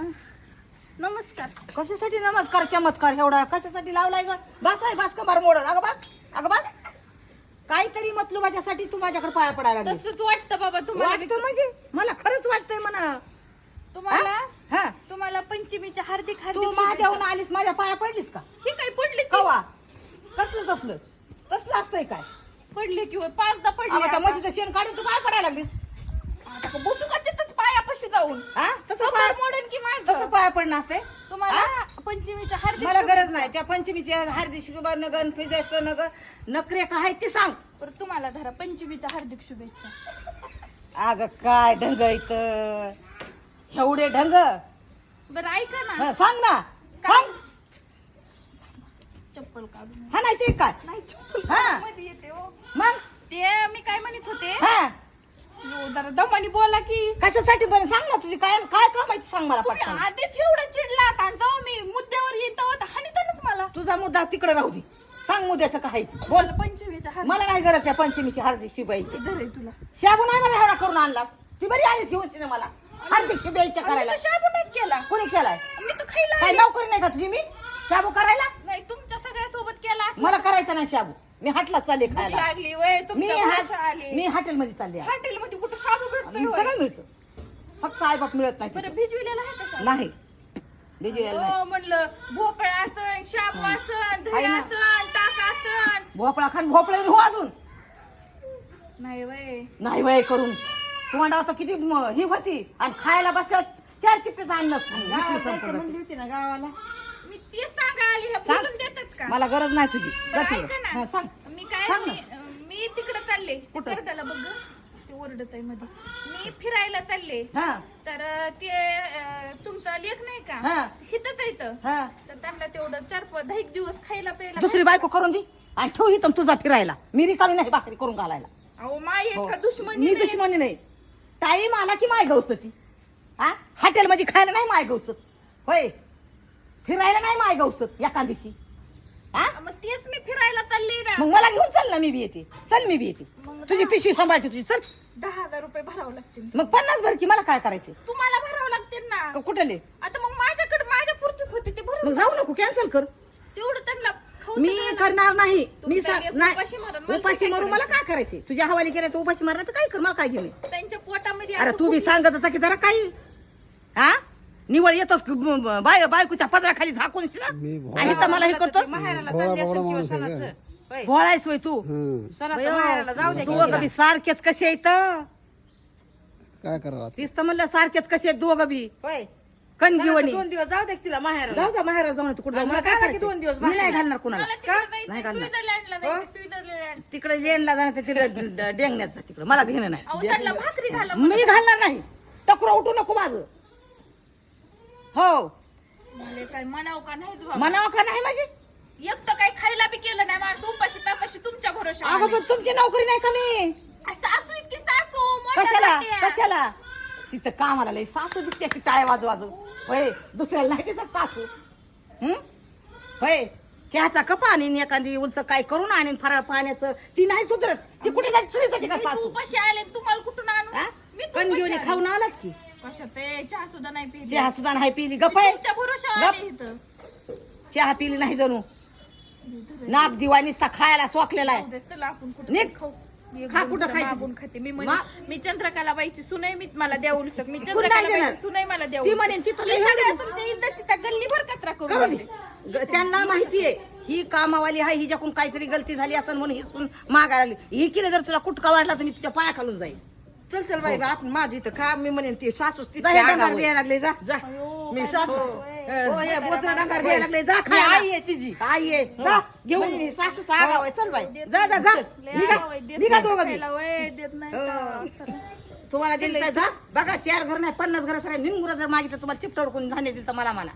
नमस्कार. कशासाठी नमस्कार चमत्कार एवढा कशासाठी लावलाय ग? बस आहे बस कमार मोडत अगं बस अगं बस. काहीतरी मतलबाच्यासाठी तू माझ्याकडे पाया पडायला लागली. तसंच वाटतं बाबा तुम्हाला. वाटतं म्हणजे? मला खरंच वाटतंय म्हणा. तुम्हाला? हा? तुम्हाला पंचमीच्या हार्दिक तू हार्दिक माझ्याहून शुभेच्छा. आलीस माझ्या पाया पडलीस का? ही काय पडली की? कवा? कसलं कसलं? कसलं असतंय काय? पडली की होय, पाचदा पडली आता. म्हशीचं शेण काढून तू काय पडायला लागलीस. आता का बसू का तिथंच पायापाशी जाऊन? हा? कपाळ पाया पडणं असते तुम्हाला पंचमीच्या हार्दिक मला शुभेच्छा. गरज नाही. त्या पंचमीचे हार्दिक शुभा नगन फिजायचं नग नखरे का आहेत ते सांग. बरं तुम्हाला धरा पंचमीच्या हार्दिक शुभेच्छा. अगं काय ढंग इथं. एवढे ढंग. बरं ऐका ना. सांग ना. सांग. चप्पल काढून. हा नाही ते काय? नाही चप्पल हा. काढून मध्ये येते हो. मग? ते मी काय म्हणत होते? हा. यो, जरा दमानी बोला की. कशासाठी पण सांग ना तुझी काय काय कामायचं सांग मला तुम्ही पटकन. आधीच एवढं चिडलात आणि जाऊ मी मुद्द्यावर येतो हानितानच मला. तुझा मुद्दा तिकडे राहू दे. सांग मुद्द्याचं काय बोल. बोल पंचमीच्या मला नाही गरज आहे पंचमीची हार्दिक शिबाईची तुला. शाबू नाही मला एवढा करून आणलास. ती बरी आलीस घेऊन तिने मला. हार्दिक शिबाईच्या आणि करायला. तो शाबू नाही केला. कोणी केलाय? मी तर खायला काय आले. नोकरी नाही का तुझी मी? शाबू करायला? नाही केला मला करायचं नाही शाबू. मी हाटला चालले भूक खायला. लागली वय? मी तुमच्या भाषा हाट- आली. मी हॉटेलमध्ये चालले आहे. हॉटेल मध्ये कुठं शाबू भेटतोय होय? सगळं मिळतं. फक्त आई बाप मिळत नाही बरं तिथं. भिजविलेला आहे का नाही. बिजूला नाही. हो म्हणलं भोपळा असन शाबू असन दही आहे ना. असन ताक असन. भोपळा खान भोपळा हो अजून. नाही वय. नाही वय करून. तुम्हाला आता किती म- ही होती. आणि खायला बसल्यावर चार चिप्पीचं म्हणली होती ना गावाला. मी ते सांगा आली हे सांग. बोलून देतात का मला गरज नाही तुझी जा बरं, तिकडं. ऐका ना. हा, सांग मी काय सांग ना. मी मी तिकडे चालले ते कुठं? करडाला बघ गं. ते ओरडत आहे मध्ये मी फिरायला चालले हा तर अं, ते अं, तुमचा लेख नाही का हा. हिथच आहे इथं. हा तर त्यांना तेवढं चार पाच दहा एक दिवस खायला प्यायला दुसरी बायको करून दे आणि ठेव इथं तुझा फिरायला मी रिकामी नाही भाकरी करून घालायला अहो माय हो. का दुश्मनी मी नाही. दुश्मनी नाही टाईम आला की माय गवसती हा हॉटेलमध्ये खायला नाही माय गवसत होय फिरायला नाही माय गवसत एका दिवशी. हा? मग तेच मी फिरायला चालले ना. मग मला घेऊन चल ना मी बी येते. चल मी बी येते. मग तुझी पिशवी सांभाळते तुझी. चल. दहा हजार रुपये भरावं लागतील. मग पन्नास भर की मला काय करायचं तुम्हाला भरावं लागतील ना. कुठले आता मग माझ्याकडे माझ्या पुरतीच होते ते भरून मग जाऊ नको कॅन्सल कर. तेवढं त्यांना खाऊ मी. करणार नाही. मी उपाशी मरण. मला उपाशी काय मरू मला? काय करायचे तुझ्या हवाली केल्या तर उपाशी मारणार तर काय कर मला काय घेणे त्यांच्या पोटामध्ये अरे असं तू बी खूप- सांगत होता की जरा काही हा? निवळ येतोस की ब- ब- बाय बायकोच्या पदराखाली झाकून शी ना मी भोळा- आणि इथं मला हे करतोस? माहेराला भोळा चालली असेल बाबडा किंवा माणूस आहे सणाचं. का? होय. भोळायस होय तू. हं. सणाचं माहेराला जाऊ दे तू अगं बी सारखेच कसे आहेत काय करावं आता? तीच तर म्हणलं सारखेच कसे आहेत दोघं बी. होय. कणगिवणी सणाचं दोन दिवस जाऊ दे तिला माहेराला. जाऊ जा माहेराला जाऊन तू कुठं जाऊ? मला आणि काय घाला की करायचं? दोन दिवस मी नाही. घालणार कुणाला. नाही घालणार. स्वित्झर्लंडला जायचं, स्वित्झर्लंड. तिकडे लेणला जाणार ते तिकडे डेंगण्याचं तिकडे. मला घेणं नाही. अहो, त्यांना भाकरी घाला मी घालणार नाही. टकरा उठू नको माझं. हो. मला काय म्हणावं का नाही बाबा. म्हणावं का नाही माझी? एक तर काही खायला बी केलं नाही मला उपाशी तापाशी तुमच्या भरोशा अगं पण तुमची नोकरी नाही का मी? सासू इतकी सासू मोठ्या कशाला? जात्या. कशाला? तिथं कामाला लय सासू दिसते अशी टाळे वाजू वाजू. होय दुसऱ्याला नाही दिसत सासू. हं? होय चहाचा कप आणि एखादी उलच काय करून आणि फराळ पाण्याचं. ती नाही सुधरत. ती कुठे जायची सुधरत का मी तू सासू? उपाशी आले तुम्हाला कुठून आणू? हा? मी तू उपाशी घेऊन आले. खाऊन आलात की? ते चहा सुद्धा नाही पिली चहा सुद्धा नाही पिली गप आहे तुमच्या भरोशा गप. आले इथं चहा पिली नाही जणू नाक दिवा निसता खायला सोकलेला आहे चला आपण कुठं निघ. तरी खाऊ एक खा दोन कुठं जरा खायचं? मागून खाते मी म्हणे मा- मी चंद्रकला बाईची सुनई मी मला द्या उलसक मी कुठं चंद्रकला नाही देणार? बाईची सुनई मला द्या ती. म्हणेन तिथं लई. तुमच्या इज्जतीचा गल्लीभर कचरा करू दे. ग- त्यांना माहिती आहे ही कामावाली आहे हिच्याकडून काहीतरी गलती झाली असं म्हणून ही सून मागायला लागली ही केली जर तुला कुटका वाढला तर मी तुझ्या पाया खालून जाईल चल चल बाई आपण माझी इथं खा. मी म्हणेन ती सासूस ती जा हे डंगार द्यायला लागले जा. जा. मी सासू. हो हे बोचरा डंगार द्यायला लागले जा खायला. आई आहे तिची. आई आहे. जा घेऊन म्हणजे ही. सासूचा आगाव आहे. चल बाई. जा जा जा. निघा. निघा नाही. दोघं बी. खायला, वय, देत नाही हो. का? तुम्हाला दिलं जा. बघा चार घर नाही पन्नास घर निमगुरा जर मागितलं तुम्हाला चिपटवड कोणी धान्य दिलं तर मला म्हणा.